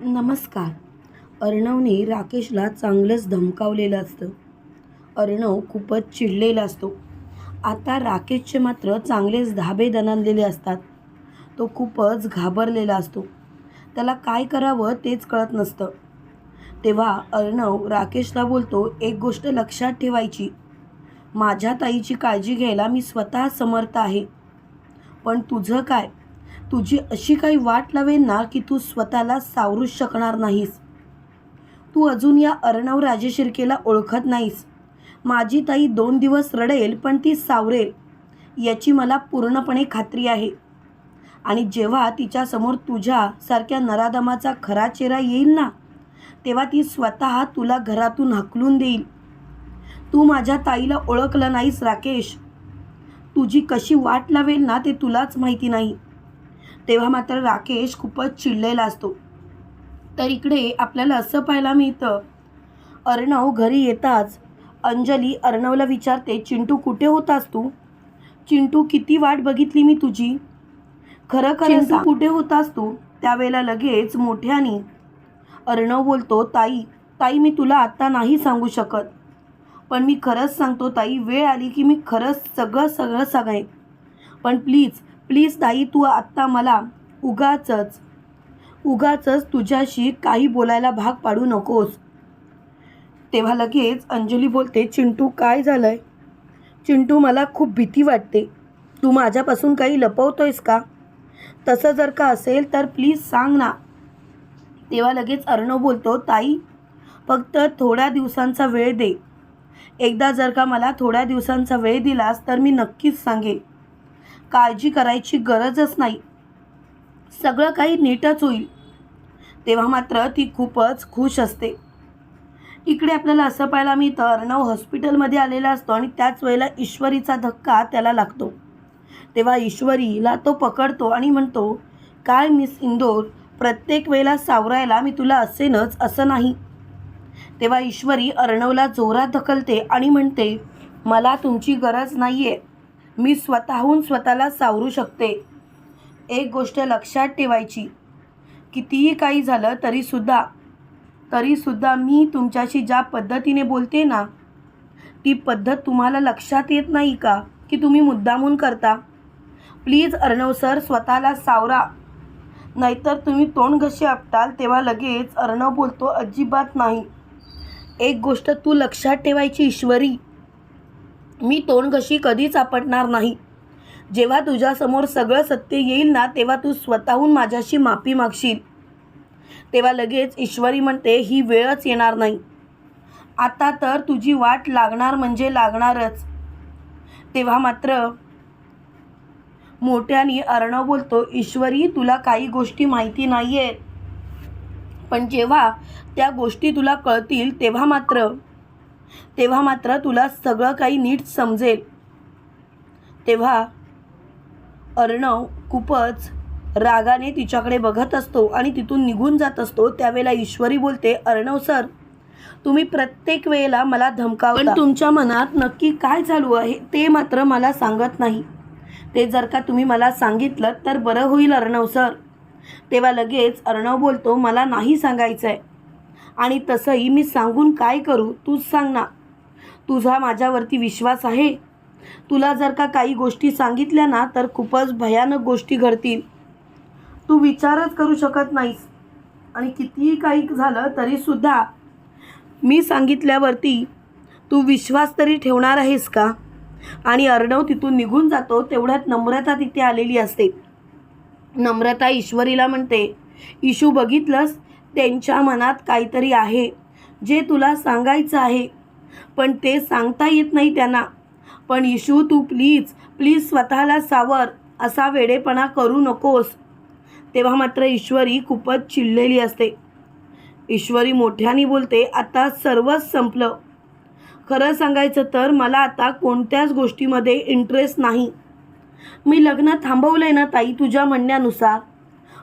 नमस्कार. अर्णवने राकेशला चांगलंच धमकावलेलं असतं. अर्णव खूपच चिडलेला असतो. आता राकेशचे मात्र चांगलेच धाबे दणानलेले असतात. तो खूपच घाबरलेला असतो. त्याला काय करावं तेच कळत नसतं. तेव्हा अर्णव राकेशला बोलतो एक गोष्ट लक्षात ठेवायची. माझ्या ताईची काळजी घ्यायला मी स्वतः समर्थ आहे. पण तुझं काय? तुझी अशी काही वाट लावेल ना की तू स्वतःला सावरूच शकणार नाहीस. तू अजून या अर्णव राजेशिर्केला ओळखत नाहीस. माझी ताई दोन दिवस रडेल पण ती सावरेल याची मला पूर्णपणे खात्री आहे. आणि जेव्हा तिच्यासमोर तुझ्यासारख्या नरादमाचा खरा चेहरा येईल ना तेव्हा ती स्वतः तुला घरातून हकलून देईल. तू माझ्या ताईला ओळखलं नाहीस राकेश. तुझी कशी वाट लावेल ना ते तुलाच माहिती नाही. तेव्हा मात्र राकेश खूपच चिडलेला असतो. तर इकडे आपल्याला असं पाहायला मिळतं अर्णव घरी येताच अंजली अर्णवला विचारते चिंटू कुठे होतास तू? चिंटू किती वाट बघितली मी तुझी? खरं खरं सांग, कुठे होतास तू? त्यावेळेला लगेच मोठ्याने अर्णव बोलतो ताई ताई मी तुला आत्ता नाही सांगू शकत. पण मी खरंच सांगतो ताई वेळ आली की मी खरंच सगळं सगळं सांगेन. पण प्लीज प्लीज ताई तू आत्ता मला उगाचच उगाचच तुझ्याशी काही बोलायला भाग पाडू नकोस. तेव्हा लगेच अंजली बोलते चिंटू काय झालंय? चिंटू मला खूप भीती वाटते. तू माझ्यापासून काही लपवतोयस का? तसं जर का असेल तर प्लीज सांग ना. तेव्हा लगेच अर्णव बोलतो ताई फक्त थोड्या दिवसांचा वेळ दे. एकदा जर का मला थोड्या दिवसांचा वेळ दिलास तर मी नक्कीच सांगेन. काळजी करायची गरजच नाही. सगळं काही नीटच होईल. तेव्हा मात्र ती खूपच खुश असते. इकडे आपल्याला असं पाहायला मिळतं अर्णव हॉस्पिटलमध्ये आलेला असतो आणि त्याच वेळेला ईश्वरीचा धक्का त्याला लागतो. तेव्हा ईश्वरीला तो पकडतो आणि म्हणतो काय मिस इंदोर प्रत्येक वेळेला सावरायला मी तुला असेनच असं नाही. तेव्हा ईश्वरी अर्णवला जोरात ढकलते आणि म्हणते मला तुमची गरज नाही आहे मी स्वतःहून स्वतःला सावरू शकते. एक गोष्ट लक्षात ठेवायची. कितीही काही झालं तरीसुद्धा तरीसुद्धा मी तुमच्याशी ज्या पद्धतीने बोलते ना ती पद्धत तुम्हाला लक्षात येत नाही का? की तुम्ही मुद्दामून करता? प्लीज अर्णव सर स्वतःला सावरा. नाहीतर तुम्ही तोंड घसे आपटाल तेव्हा लगेच अर्णव बोलतो अजिबात नाही. एक गोष्ट तू लक्षात ठेवायची ईश्वरी. मी तोंडघशी कधीच आपटणार नाही. जेव्हा तुझ्यासमोर सगळं सत्य येईल ना तेव्हा तू स्वतःहून माझ्याशी माफी मागशील. तेव्हा लगेच ईश्वरी म्हणते ही वेळच येणार नाही. आता तर तुझी वाट लागणार म्हणजे लागणारच. तेव्हा मात्र मोठ्याने अर्णव बोलतो ईश्वरी तुला काही गोष्टी माहिती नाही आहेत पण जेव्हा त्या गोष्टी तुला कळतील तेव्हा मात्र तेव्हा मात्र तुला सगळं काही नीट समजेल. तेव्हा अर्णव खूपच रागाने तिच्याकडे बघत असतो आणि तिथून निघून जात असतो. त्यावेळेला ईश्वरी बोलते अर्णव सर तुम्ही प्रत्येक वेळेला मला धमकावता. पण तुमच्या मनात नक्की काय चालू आहे ते मात्र मला सांगत नाही. ते जर का तुम्ही मला सांगितलं तर बरं होईल अर्णव सर. तेव्हा लगेच अर्णव बोलतो मला नाही सांगायचं आहे आणि तसंही मी सांगून काय करू? तूच सांग ना. तुझा माझ्यावरती विश्वास आहे. तुला जर का काही गोष्टी सांगितल्या ना तर खूपच भयानक गोष्टी घडतील. तू विचारच करू शकत नाहीस. आणि कितीही काही झालं तरीसुद्धा मी सांगितल्यावरती तू विश्वास तरी ठेवणार आहेस का? आणि अर्णव तिथून निघून जातो तेवढ्यात नम्रता तिथे आलेली असते. नम्रता ईश्वरीला म्हणते इशू बघितलंस? त्यांच्या मनात काहीतरी आहे जे तुला सांगायचं आहे. पण ते सांगता येत नाही त्यांना. पण इशू तू प्लीज प्लीज स्वतःला सावर असा वेडेपणा करू नकोस. तेव्हा मात्र ईश्वरी खूपच चिडलेली असते. ईश्वरी मोठ्याने बोलते आता सर्वच संपलं. खरं सांगायचं तर मला आता कोणत्याच गोष्टीमध्ये इंटरेस्ट नाही. मी लग्न थांबवलं आहे ना ताई तुझ्या म्हणण्यानुसार.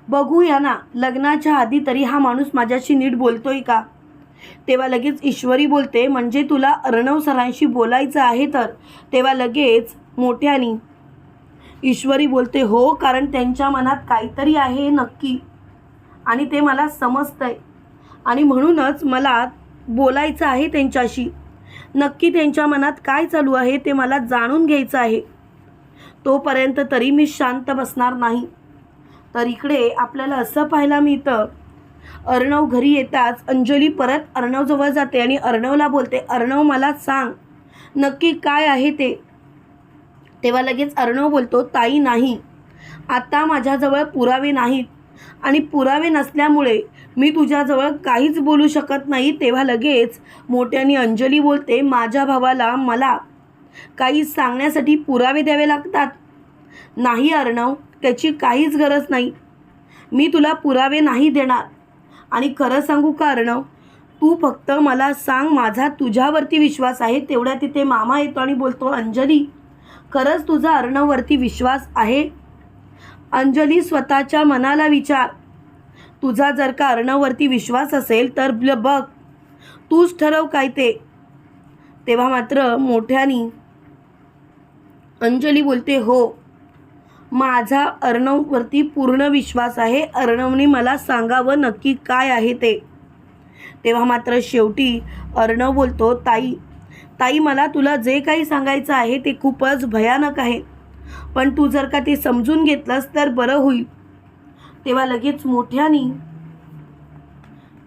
बघूया ना लग्नाच्या आधी तरी हा माणूस माझ्याशी नीट बोलतोय का? तेव्हा लगेच ईश्वरी बोलते म्हणजे तुला अर्णव सरांशी बोलायचं आहे तर? तेव्हा लगेच मोठ्याने ईश्वरी बोलते हो कारण त्यांच्या मनात काहीतरी आहे नक्की. आणि ते मला समजतंय. आणि म्हणूनच मला बोलायचं आहे त्यांच्याशी. नक्की त्यांच्या मनात काय चालू आहे ते मला जाणून घ्यायचं आहे. तोपर्यंत तरी मी शांत बसणार नाही. तर इकडे आपल्याला असं पाहायला मिळतं अर्णव घरी येताच अंजली परत अर्णवजवळ जाते आणि अर्णवला बोलते अर्णव मला सांग नक्की काय आहे ते? तेव्हा लगेच अर्णव बोलतो ताई नाही. आता माझ्याजवळ पुरावे नाहीत आणि पुरावे नसल्यामुळे मी तुझ्याजवळ काहीच बोलू शकत नाही. तेव्हा लगेच मोठ्याने अंजली बोलते माझ्या भावाला मला काही सांगण्यासाठी पुरावे द्यावे लागतात. नाही अर्णव. त्याची काहीच गरज नाही. मी तुला पुरावे नाही देणार. आणि खरं सांगू का अर्णव? तू फक्त मला सांग माझा तुझ्यावरती विश्वास आहे तेवढ्या तिथे मामा येतो आणि बोलतो अंजली खरंच तुझा अर्णववरती विश्वास आहे? अंजली स्वतःच्या मनाला विचार. तुझा जर का अर्णववरती विश्वास असेल तर बघ. तूच ठरव काय ते. तेव्हा मात्र मोठ्यानी अंजली बोलते हो माझा अर्णववरती पूर्ण विश्वास आहे. अर्णवने मला सांगावं नक्की काय आहे ते. तेव्हा मात्र शेवटी अर्णव बोलतो ताई ताई मला तुला जे काही सांगायचं आहे ते खूपच भयानक आहे. पण तू जर का ते समजून घेतलंस तर बरं होईल. तेव्हा लगेच मोठ्यानी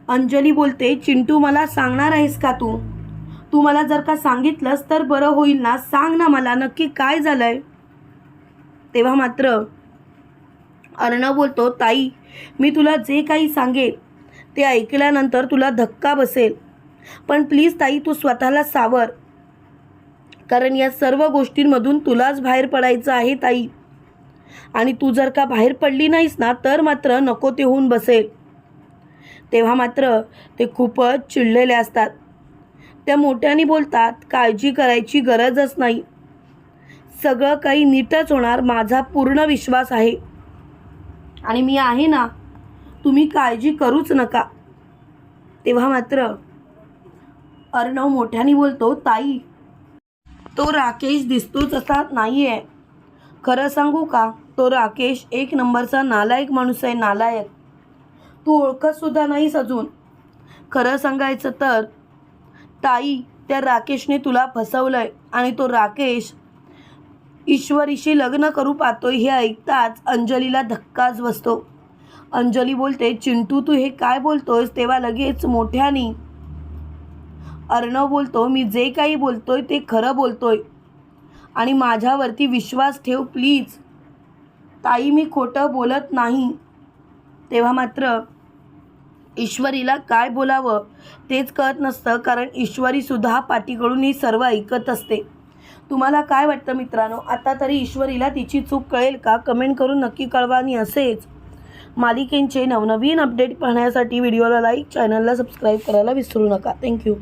अंजली बोलते चिंटू मला सांगणार आहेस का तू? तू मला जर का सांगितलंस तर बरं होईल ना? सांग ना मला नक्की काय झालं आहे तेव्हा मात्र अर्णव बोलतो ताई मी तुला जे काही सांगेन ते ऐकल्यानंतर तुला धक्का बसेल. पण प्लीज ताई तू स्वतःला सावर. कारण या सर्व गोष्टींमधून तुलाच बाहेर पडायचं आहे ताई. आणि तू जर का बाहेर पडली नाहीस ना तर मात्र नको ते होऊन बसेल. तेव्हा मात्र ते खूपच चिडलेले असतात. त्या मोठ्याने बोलतात काळजी करायची गरजच नाही. सगळं काही नीटच होणार माझा पूर्ण विश्वास आहे. आणि मी आहे ना तुम्ही काळजी करूच नका. तेव्हा मात्र अर्णव मोठ्याने बोलतो ताई तो राकेश दिसतोच असा नाही आहे खरं सांगू का तो राकेश एक नंबरचा नालायक माणूस आहे नालायक. तू ओळखतसुद्धा नाहीस अजून. खरं सांगायचं तर ताई त्या राकेशने तुला फसवलं आहे आणि तो राकेश ईश्वरीशी लग्न करू पाहतोय हे ऐकताच अंजलीला धक्काच बसतो. अंजली बोलते चिंटू तू हे काय बोलतोयस? तेव्हा लगेच मोठ्याने अर्णव बोलतो मी जे काही बोलतोय ते खरं बोलतोय. आणि माझ्यावरती विश्वास ठेव प्लीज. ताई मी खोटं बोलत नाही. तेव्हा मात्र ईश्वरीला काय बोलावं तेच कळत नसतं कारण ईश्वरीसुद्धा पाठीकडून ही सर्व ऐकत असते. तुम्हाला काय वाटतं मित्रांनो? आता तरी ईश्वरीला तिची चूक कळेल का? कमेंट करून नक्की कळवा आणि असेच. मालिकेंचे नवनवीन अपडेट पाहण्यासाठी व्हिडिओला लाईक चॅनलला सबस्क्राईब करायला विसरू नका. थँक्यू